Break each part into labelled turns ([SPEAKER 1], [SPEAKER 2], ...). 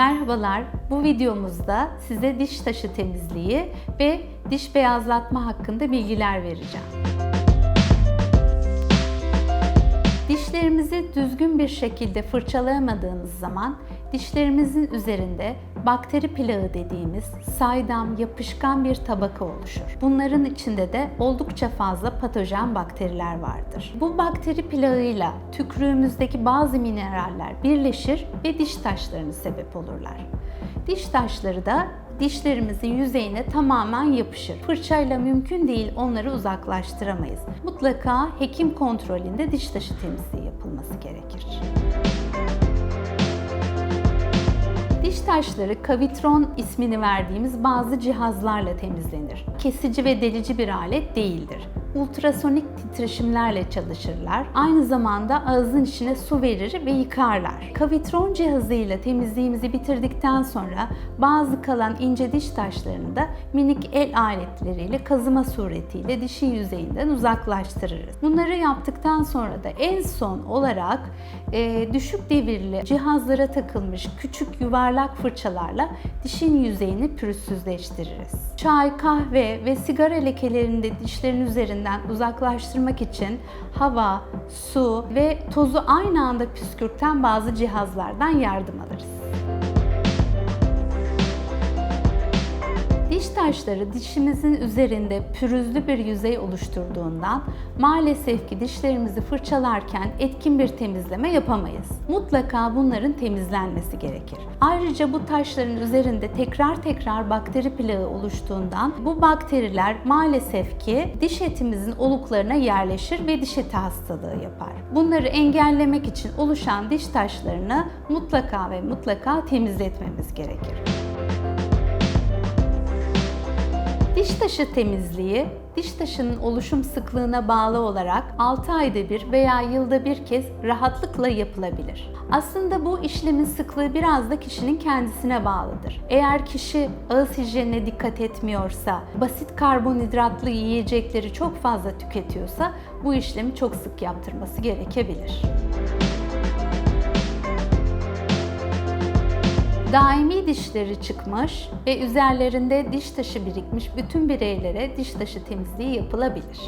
[SPEAKER 1] Merhabalar, bu videomuzda size diş taşı temizliği ve diş beyazlatma hakkında bilgiler vereceğim. Dişlerimizi düzgün bir şekilde fırçalayamadığınız zaman dişlerimizin üzerinde bakteri plağı dediğimiz saydam, yapışkan bir tabaka oluşur. Bunların içinde de oldukça fazla patojen bakteriler vardır. Bu bakteri plağıyla tükrüğümüzdeki bazı mineraller birleşir ve diş taşlarına sebep olurlar. Diş taşları da dişlerimizin yüzeyine tamamen yapışır. Fırçayla mümkün değil onları uzaklaştıramayız. Mutlaka hekim kontrolünde diş taşı temizliği yapılması gerekir. Diş taşları kavitron ismini verdiğimiz bazı cihazlarla temizlenir. Kesici ve delici bir alet değildir. Ultrasonik titreşimlerle çalışırlar. Aynı zamanda ağzın içine su verir ve yıkarlar. Kavitron cihazıyla temizliğimizi bitirdikten sonra bazı kalan ince diş taşlarını da minik el aletleriyle kazıma suretiyle dişin yüzeyinden uzaklaştırırız. Bunları yaptıktan sonra da en son olarak e, düşük devirli cihazlara takılmış küçük yuvarlak fırçalarla dişin yüzeyini pürüzsüzleştiririz. Çay, kahve ve sigara lekelerini de dişlerin üzerinden uzaklaştırmak için hava, su ve tozu aynı anda püskürten bazı cihazlardan yardım alırız. Diş taşları dişimizin üzerinde pürüzlü bir yüzey oluşturduğundan maalesef ki dişlerimizi fırçalarken etkin bir temizleme yapamayız. Mutlaka bunların temizlenmesi gerekir. Ayrıca bu taşların üzerinde tekrar tekrar bakteri plağı oluştuğundan bu bakteriler maalesef ki diş etimizin oluklarına yerleşir ve diş eti hastalığı yapar. Bunları engellemek için oluşan diş taşlarını mutlaka ve mutlaka temizletmemiz gerekir. Diş taşı temizliği, diş taşının oluşum sıklığına bağlı olarak 6 ayda bir veya yılda bir kez rahatlıkla yapılabilir. Aslında bu işlemin sıklığı biraz da kişinin kendisine bağlıdır. Eğer kişi ağız hijyenine dikkat etmiyorsa, basit karbonhidratlı yiyecekleri çok fazla tüketiyorsa bu işlemi çok sık yaptırması gerekebilir. Daimi dişleri çıkmış ve üzerlerinde diş taşı birikmiş bütün bireylere diş taşı temizliği yapılabilir.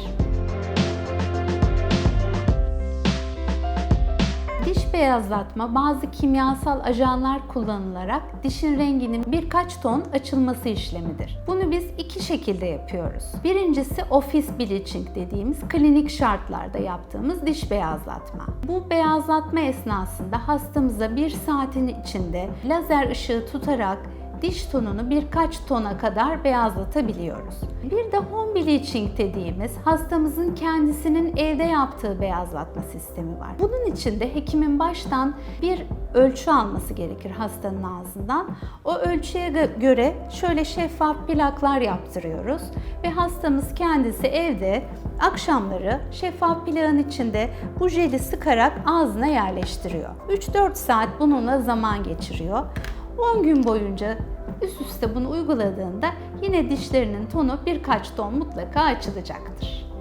[SPEAKER 1] Beyazlatma bazı kimyasal ajanlar kullanılarak dişin renginin birkaç ton açılması işlemidir. Bunu biz iki şekilde yapıyoruz. Birincisi office bleaching dediğimiz klinik şartlarda yaptığımız diş beyazlatma. Bu beyazlatma esnasında hastamıza bir saatin içinde lazer ışığı tutarak diş tonunu birkaç tona kadar beyazlatabiliyoruz. Bir de home bleaching dediğimiz hastamızın kendisinin evde yaptığı beyazlatma sistemi var. Bunun için de hekimin baştan bir ölçü alması gerekir hastanın ağzından. O ölçüye göre şöyle şeffaf plaklar yaptırıyoruz ve hastamız kendisi evde akşamları şeffaf plağın içinde bu jeli sıkarak ağzına yerleştiriyor. 3-4 saat bununla zaman geçiriyor. 10 gün boyunca üst üste bunu uyguladığında yine dişlerinin tonu birkaç ton mutlaka açılacaktır.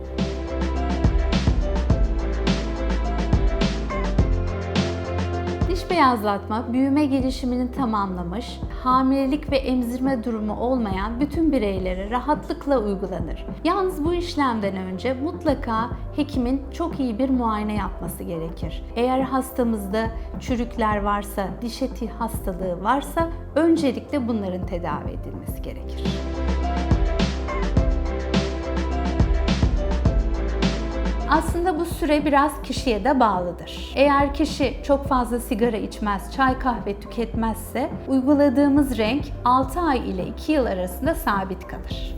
[SPEAKER 1] Beyazlatma büyüme gelişimini tamamlamış, hamilelik ve emzirme durumu olmayan bütün bireylere rahatlıkla uygulanır. Yalnız bu işlemden önce mutlaka hekimin çok iyi bir muayene yapması gerekir. Eğer hastamızda çürükler varsa, diş eti hastalığı varsa öncelikle bunların tedavi edilmesi gerekir. Aslında bu süre biraz kişiye de bağlıdır. Eğer kişi çok fazla sigara içmez, çay kahve tüketmezse uyguladığımız renk 6 ay ile 2 yıl arasında sabit kalır.